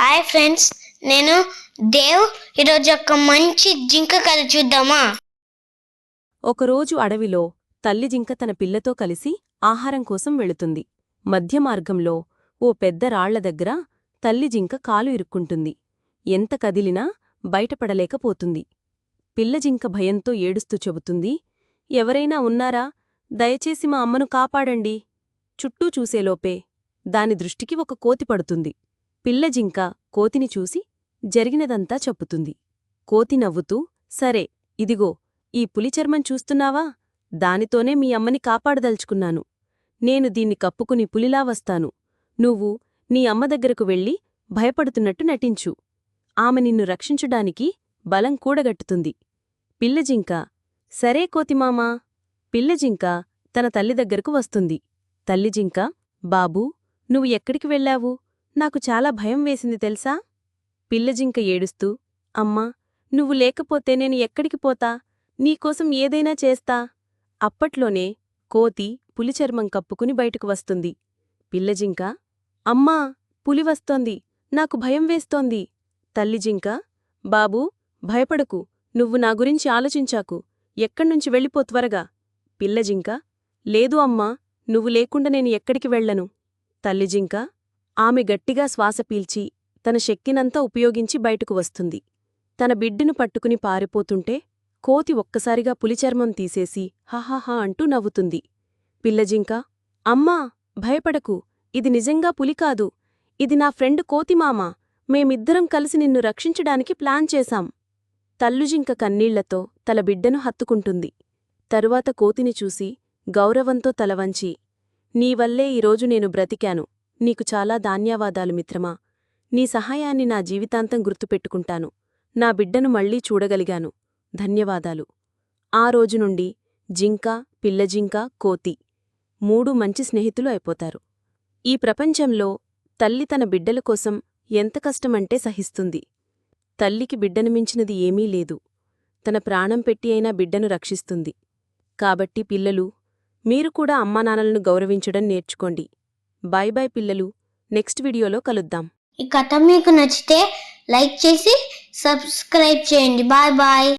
Hi friends నేను దేవ్. ఈరోజు ఒక మంచి జింక కథ చూద్దామా? ఒకరోజు అడవిలో తల్లి జింక తన పిల్లతో కలిసి ఆహారం కోసం వెళుతుంది. మధ్య మార్గంలో ఓ పెద్ద రాళ్ళ దగ్గర తల్లి జింక కాలు ఇరుక్కుంటుంది. ఎంత కదిలినా బయటపడలేకపోతుంది. పిల్ల జింక భయంతో ఏడుస్తూ చెబుతుంది ఎవరైనా ఉన్నారా? దయచేసి మా అమ్మను కాపాడండి. చుట్టూ చూసేలోపే దాని దృష్టికి ఒక కోతి పడుతుంది. పిల్లజింక కోతిని చూసి జరిగినదంతా చెప్పుతుంది. కోతి నవ్వుతూ సరే ఇదిగో ఈ పులి చర్మం చూస్తున్నావా? దానితోనే మీ అమ్మని కాపాడదలుచుకున్నాను. నేను దీన్ని కప్పుకుని పులిలా వస్తాను. నువ్వు నీ అమ్మ దగ్గరకు వెళ్ళి భయపడుతున్నట్టు నటించు. ఆమె నిన్ను రక్షించడానికి బలం కూడగట్టుతుంది. పిల్లజింక సరే కోతిమామా పిల్లజింక తన తల్లి దగ్గరకు వస్తుంది. తల్లిజింక బాబూ నువ్వు ఎక్కడికి వెళ్ళావు? నాకు చాలా భయం వేసింది తెలుసా? పిల్లజింక ఏడుస్తూ అమ్మా నువ్వు లేకపోతే నేను ఎక్కడికి పోతా? నీకోసం ఏదైనా చేస్తా? అప్పట్లోనే కోతి పులిచర్మం కప్పుకుని బయటకు వస్తుంది. పిల్లజింక అమ్మా పులి వస్తోంది నాకు భయం వేస్తోంది. తల్లిజింక బాబూ భయపడకు నువ్వు నా గురించి ఆలోచించాకు ఎక్కడ్నుంచి వెళ్ళిపో త్వరగా. పిల్లజింక లేదు అమ్మా నువ్వు లేకుండా నేను ఎక్కడికి వెళ్ళను. తల్లిజింక ఆమె గట్టిగా శ్వాస పీల్చి తన శక్తినంతా ఉపయోగించి బయటకు వస్తుంది. తన బిడ్డను పట్టుకుని పారిపోతుంటే కోతి ఒక్కసారిగా పులిచర్మం తీసేసి హహహ అంటూ నవ్వుతుంది. పిల్లజింక అమ్మా భయపడకు. ఇది నిజంగా పులి కాదు. ఇది నా ఫ్రెండ్ కోతిమామ మేమిద్దరం కలిసి నిన్ను రక్షించడానికి ప్లాన్ చేశాం. తల్లుజింక కన్నీళ్ళతో తల బిడ్డను హత్తుకుంటుంది. తరువాత కోతిని చూసి గౌరవంతో తలవంచి నీవల్లే ఈరోజు నేను బ్రతికాను. నీకు చాలా ధాన్యవాదాలు మిత్రమా. నీ సహాయాన్ని నా జీవితాంతం గుర్తుపెట్టుకుంటాను. నా బిడ్డను మళ్ళీ చూడగలిగాను. ధన్యవాదాలు. ఆ రోజు నుండి జింక పిల్లజింక కోతి మూడు మంచి స్నేహితులు అయిపోతారు. ఈ ప్రపంచంలో తల్లి తన బిడ్డల కోసం ఎంత కష్టమంటే సహిస్తుంది. తల్లికి బిడ్డను మించినది ఏమీ లేదు. తన ప్రాణం పెట్టి అయినా బిడ్డను రక్షిస్తుంది. కాబట్టి పిల్లలు మీరు కూడా అమ్మానాన్నలను గౌరవించడం నేర్చుకోండి. బాయ్ బాయ్ పిల్లలు. నెక్స్ట్ వీడియోలో కలుద్దాం. ఈ కథ మీకు నచ్చితే లైక్ చేసి సబ్స్క్రైబ్ చేయండి. Bye bye.